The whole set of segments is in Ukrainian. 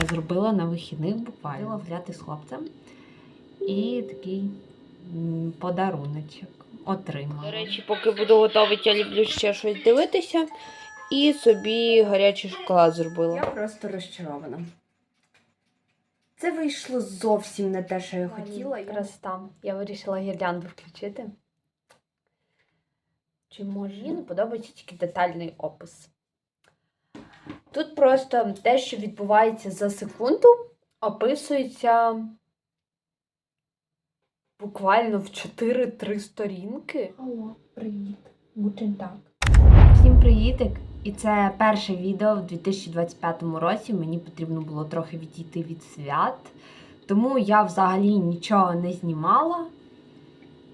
Я зробила на вихідних буквально гуляти з хлопцем. І такий подаруночок отримала. До речі, поки буду готувати, я люблю ще щось дивитися. І собі гарячий шоколад зробила. Я просто розчарована. Це вийшло зовсім не те, що я хотіла. Я- Красота. Я вирішила гірлянду включити. Чи може мені не подобається тільки детальний опис. Тут просто те, що відбувається за секунду, описується буквально в 4-3 сторінки. Алло, привіт. Так. Всім привітик! І це перше відео в 2025 році. Мені потрібно було трохи відійти від свят, тому я взагалі нічого не знімала.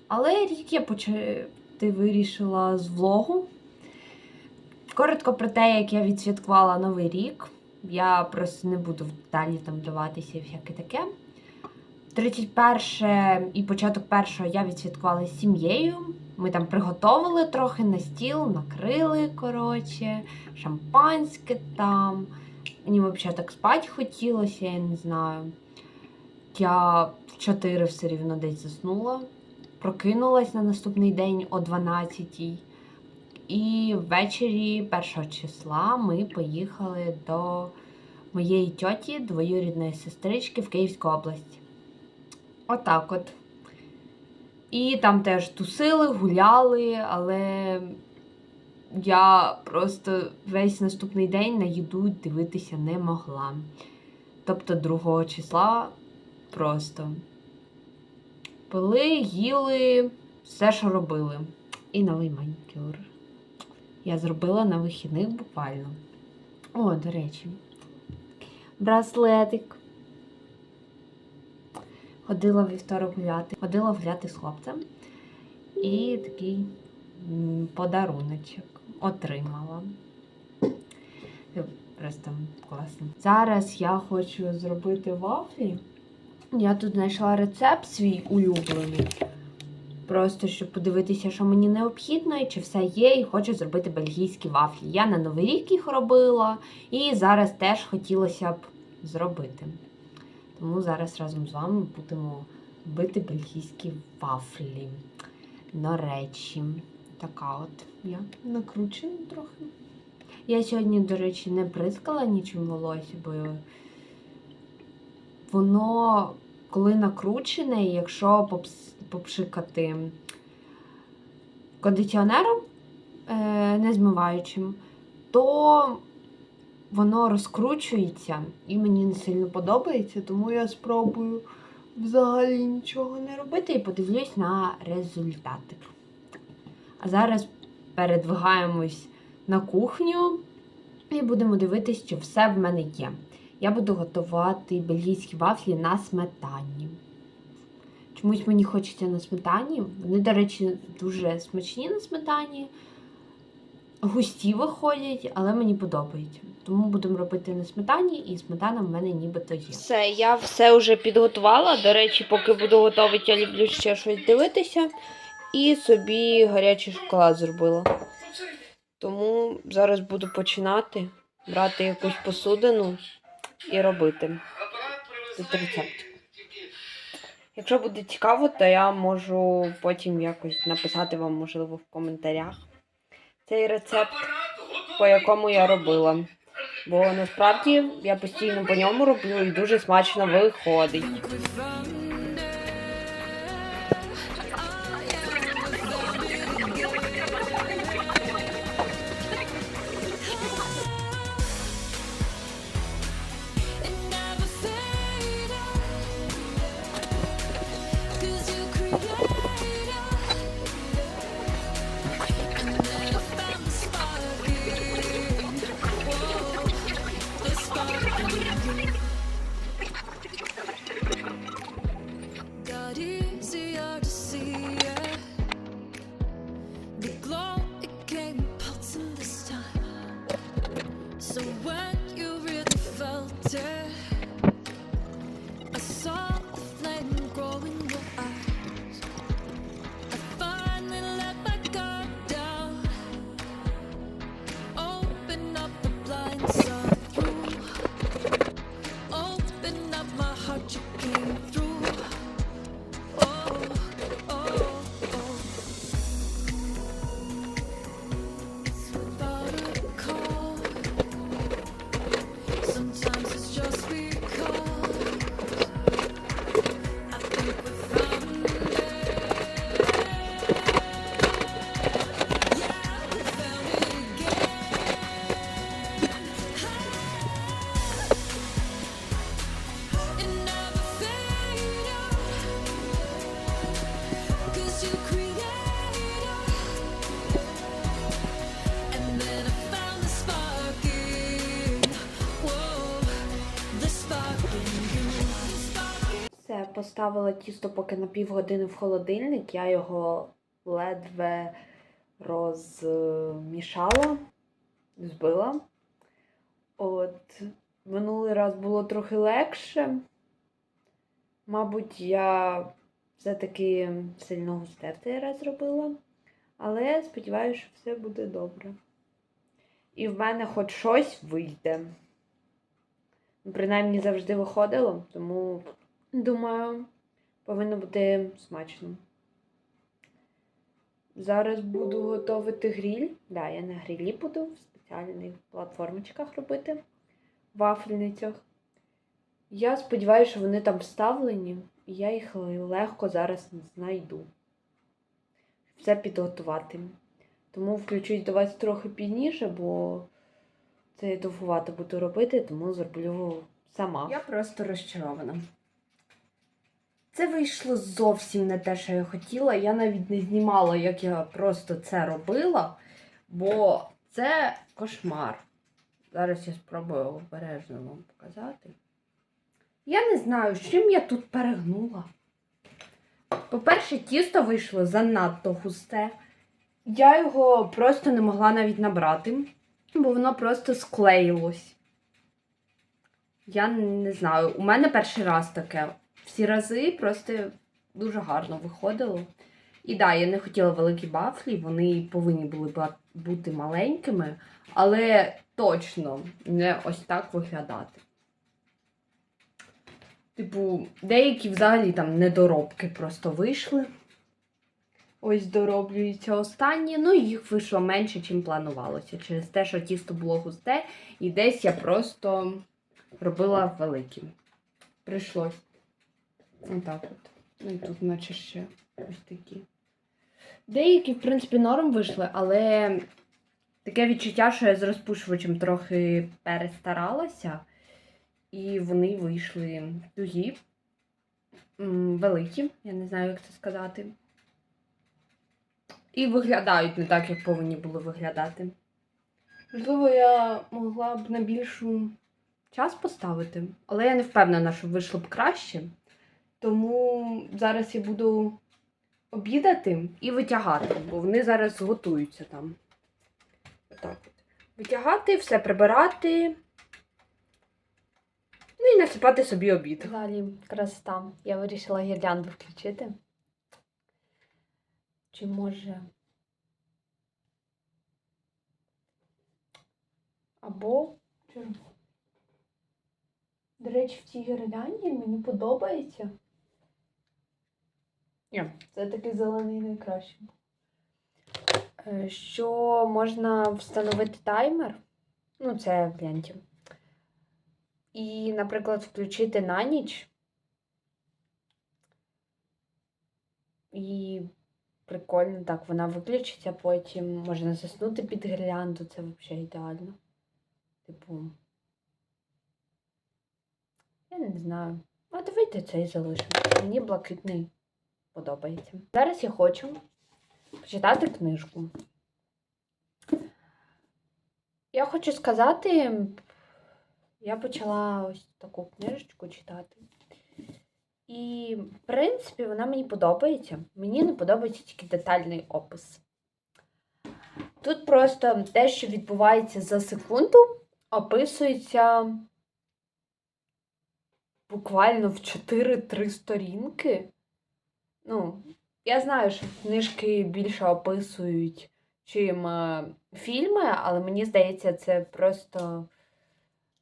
Але рік я почати вирішила з влогу. Коротко про те, як я відсвяткувала Новий рік. Я просто не буду в деталі там вдаватися і всяке таке. 31 і початок першого я відсвяткувала з сім'єю. Ми там приготовили трохи на стіл, накрили, коротше, шампанське там. Мені взагалі так спати хотілося, я не знаю. Я в 4 все рівно десь заснула. Прокинулась на наступний день о 12 І ввечері 1 числа ми поїхали до моєї тьоті, двоюрідної сестрички в Київську область. Отак от. І там теж тусили, гуляли, але я просто весь наступний день на їду дивитися не могла. Тобто 2 числа просто пили, їли, все, що робили. І новий манікюр. Я зробила на вихідних буквально. О, до речі, браслетик. Ходила вівторок гуляти. Ходила гуляти з хлопцем. І такий подаруночок отримала. Просто класно. Зараз я хочу зробити вафлі. Я тут знайшла рецепт свій улюблений. Просто щоб подивитися, що мені необхідно, і чи все є, і хочу зробити бельгійські вафлі. Я на Новий рік їх робила, і зараз теж хотілося б зробити. Тому зараз разом з вами будемо робити бельгійські вафлі. До речі, така от я накручена трохи. Я сьогодні, до речі, не бризкала нічим волосся, бо воно, коли накручене, якщо попс- попшикати кондиціонером е, не змиваючим, то воно розкручується і мені не сильно подобається, тому я спробую взагалі нічого не робити і подивлюсь на результати. А зараз передвигаємось на кухню і будемо дивитися, чи все в мене є. Я буду готувати бельгійські вафлі на сметані. Чомусь мені хочеться на сметані. Вони, до речі, дуже смачні на сметані. Густі виходять, але мені подобається. Тому будемо робити на сметані, і сметана в мене нібито є. Все, я все вже підготувала. До речі, поки буду готувати, я люблю ще щось дивитися. І собі гарячий шоколад зробила. Тому зараз буду починати брати якусь посудину і робити. Тут рецепт. Якщо буде цікаво, то я можу потім якось написати вам, можливо, в коментарях цей рецепт, по якому я робила. Бо насправді я постійно по ньому роблю і дуже смачно виходить. Все, поставила тісто поки на півгодини в холодильник. Я його ледве розмішала, збила. От, минулий раз було трохи легше. Мабуть, я все-таки сильно густе цей раз зробила. Але сподіваюся, що все буде добре. І в мене хоч щось вийде. Принаймні завжди виходило, тому Думаю, повинно бути смачно. Зараз буду готувати гріль. Да, я на грілі буду в спеціальних платформочках робити, вафельницях. Я сподіваюся, що вони там вставлені, і я їх легко зараз знайду. Все підготувати. Тому включусь до вас трохи пізніше, бо це я довгувато буду робити, тому зроблю сама. Я просто розчарована. Це вийшло зовсім не те, що я хотіла. Я навіть не знімала, як я просто це робила, бо це кошмар. Зараз я спробую обережно вам показати. Я не знаю, з чим я тут перегнула. По-перше, тісто вийшло занадто густе. Я його просто не могла навіть набрати, бо воно просто склеїлось. Я не знаю, у мене перший раз таке. Всі рази просто дуже гарно виходило. І да, я не хотіла великі бафлі, вони повинні були бути маленькими, але точно не ось так виглядати. Типу, деякі взагалі там недоробки просто вийшли. Ось дороблюються останні. Ну, їх вийшло менше, чим планувалося. Через те, що тісто було густе, і десь я просто робила великі. Прийшлось. Отак от. Ну і тут, наче ще ось такі. Деякі, в принципі, норм вийшли, але таке відчуття, що я з розпушувачем трохи перестаралася, і вони вийшли тугі, великі, я не знаю, як це сказати. І виглядають не так, як повинні були виглядати. Можливо, я могла б на більшу час поставити, але я не впевнена, що вийшло б краще. Тому зараз я буду обідати і витягати, бо вони зараз готуються там. Отак от. Витягати, все прибирати. Ну і насипати собі обід. Далі красота. Я вирішила гірлянду включити. Чи може. Або. червоно. До речі, в цій гірлянді мені подобається. Ні, це такий зелений найкраще. Е, Що можна встановити таймер. Ну, це в ленті. І, наприклад, включити на ніч. І прикольно, так, вона виключиться, потім можна заснути під гірлянду, це взагалі ідеально. Типу. Я не знаю. А давайте цей залишимо. Мені блакитний подобається. Зараз я хочу почитати книжку. Я хочу сказати, я почала ось таку книжечку читати. І, в принципі, вона мені подобається. Мені не подобається тільки детальний опис. Тут просто те, що відбувається за секунду, описується буквально в 4-3 сторінки. Ну, я знаю, що книжки більше описують, чим е, фільми, але мені здається, це просто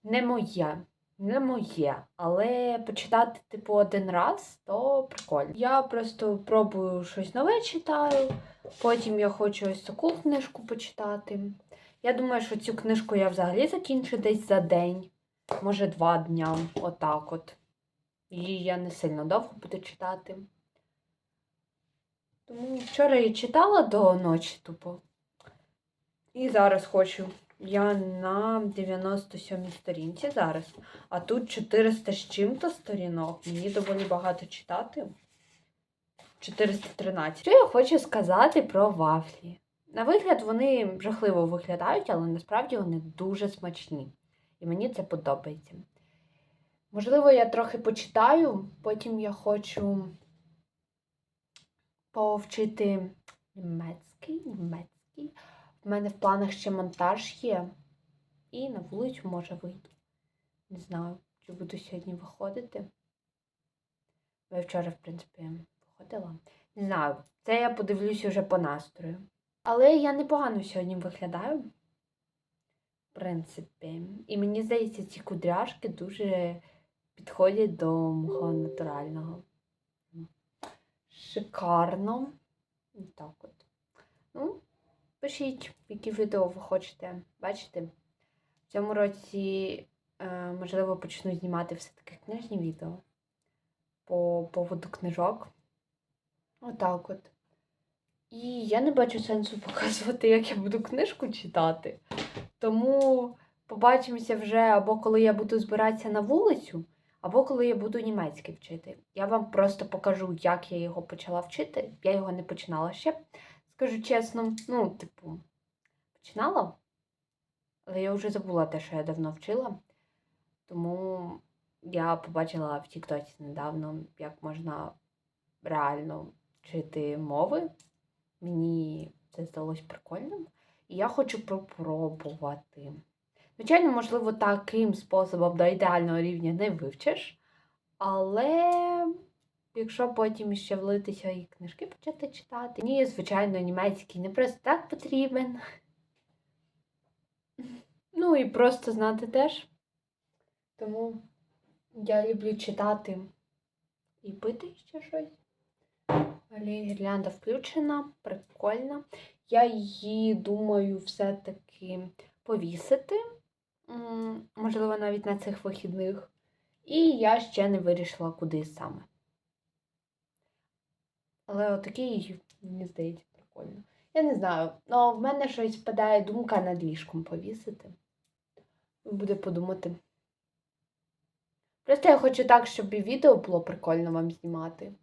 не моє. не моє, але почитати, типу, один раз, то прикольно. Я просто пробую щось нове читаю, потім я хочу ось таку книжку почитати. Я думаю, що цю книжку я взагалі закінчу десь за день, може два дня, отак от. Її я не сильно довго буду читати. Тому вчора я читала до ночі тупо. І зараз хочу. Я на 97 сторінці зараз, а тут 400 з чим-то сторінок. Мені доволі багато читати. 413. Що я хочу сказати про вафлі? На вигляд вони жахливо виглядають, але насправді вони дуже смачні. І мені це подобається. Можливо, я трохи почитаю, потім я хочу повчити німецький, німецький. У мене в планах ще монтаж є. І на вулицю може вийду. Не знаю, чи буду сьогодні виходити. Я вчора, в принципі, виходила. Не знаю, це я подивлюсь уже по настрою. Але я непогано сьогодні виглядаю. В принципі. І мені здається, ці кудряшки дуже підходять до мого натурального. Шикарно. Так от. Ну, пишіть, які відео ви хочете бачити. В цьому році, е, можливо, почну знімати все-таки книжні відео по поводу книжок. Отак от. І я не бачу сенсу показувати, як я буду книжку читати. Тому побачимося вже або коли я буду збиратися на вулицю, або коли я буду німецький вчити. Я вам просто покажу, як я його почала вчити. Я його не починала ще. Скажу чесно, ну, типу, починала, але я вже забула те, що я давно вчила. Тому я побачила в Тіктоці недавно, як можна реально вчити мови. Мені це здалось прикольним. І я хочу попробувати. Звичайно, можливо, таким способом до ідеального рівня не вивчиш. Але якщо потім ще влитися і книжки почати читати, мені, звичайно, німецький не просто так потрібен. Ну і просто знати теж. Тому я люблю читати і пити ще щось. Але гірлянда включена, прикольна. Я її думаю все-таки повісити. Можливо, навіть на цих вихідних. І я ще не вирішила, куди саме. Але отакий, мені здається, прикольно. Я не знаю, але в мене щось впадає думка над ліжком повісити. Буде подумати. Просто я хочу так, щоб і відео було прикольно вам знімати.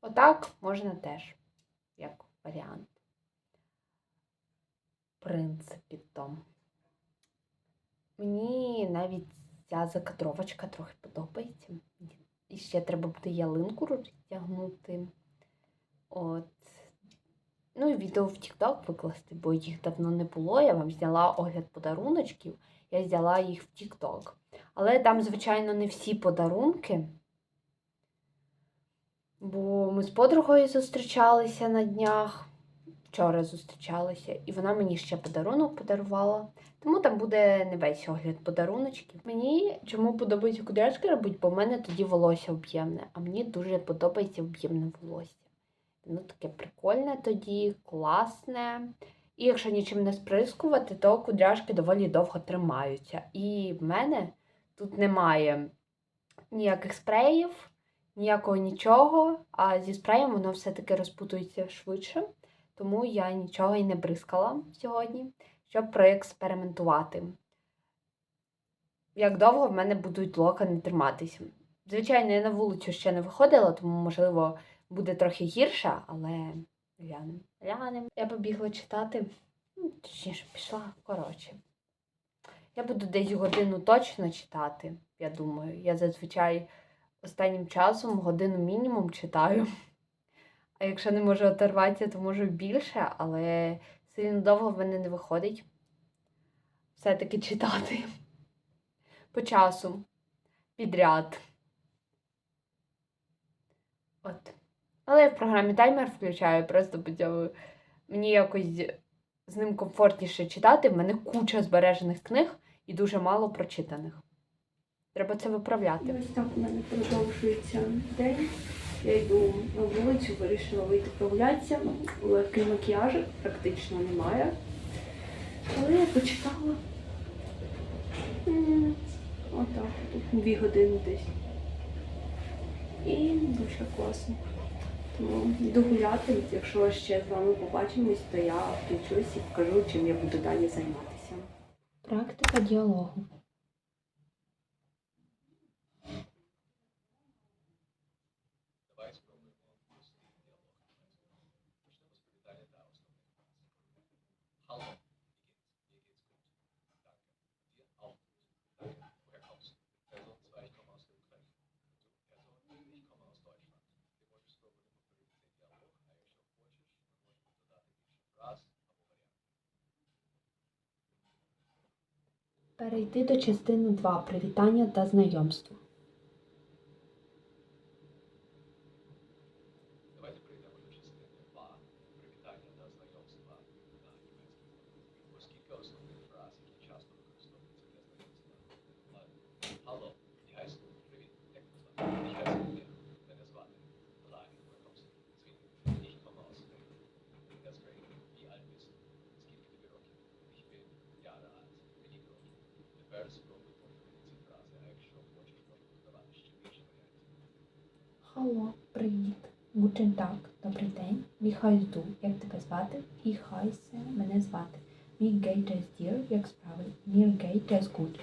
Отак можна теж, як варіант. Принципі, то. Мені навіть ця закадровочка трохи подобається. І ще треба буде ялинку розтягнути. От. Ну і відео в TikTok викласти, бо їх давно не було. Я вам зняла огляд подаруночків, я взяла їх в TikTok. Але там, звичайно, не всі подарунки. Бо ми з подругою зустрічалися на днях. Вчора зустрічалися, і вона мені ще подарунок подарувала. Тому там буде не весь огляд подаруночків. Мені чому подобається кудряшки робити, бо в мене тоді волосся об'ємне, а мені дуже подобається об'ємне волосся. Воно таке прикольне тоді, класне. І якщо нічим не сприскувати, то кудряшки доволі довго тримаються. І в мене тут немає ніяких спреїв, ніякого нічого, а зі спреєм воно все-таки розпутується швидше. Тому я нічого і не бризкала сьогодні, щоб проекспериментувати. Як довго в мене будуть локони триматися. Звичайно, я на вулицю ще не виходила, тому, можливо, буде трохи гірше, але глянемо. Глянемо. Я побігла читати. Ну, Точніше, пішла, коротше. Я буду десь годину точно читати, я думаю. Я зазвичай останнім часом годину мінімум читаю. А якщо не можу оторватися, то можу більше, але сильно довго в мене не виходить все-таки читати по часу підряд. От. Але я в програмі таймер включаю, просто цьому мені якось з ним комфортніше читати. В мене куча збережених книг. і дуже мало прочитаних. Треба це виправляти. Ось так у мене продовжується день. Я йду на вулицю, вирішила вийти прогулятися. Легкий макіяжу практично немає. Але я почитала. М, Отак, дві години десь. І дуже класно. Тому йду гуляти. Якщо ще з вами побачимось, то я включусь і покажу, чим я буду далі займатися. Практика діалогу. Перейти до частини 2. Привітання та знайомство. Давайте прийдемо до частини 2 привітання та знайомства на німецькій мові. Оскільки основних фраз, які часто використовуються для знайомства. Алло, die heißt du? Привіт, як тебе звати? Ich heiße Leo. Мене звати Ларі. Woher kommst du? Звідки? Ich komme aus Berlin. That's great. Wie alt bist du? Скільки тобі років? Ich bin Jahre alt. Мені років. Тепер спробуй повторити ці фрази, а якщо хочеш, можна додавати ще більше варіантів. Hallo, привіт. Guten Tag, добрий день. Wie heißt du? Як тебе звати? Ich heiße, мене звати. Wie geht es dir? Як справи? Mir geht es gut.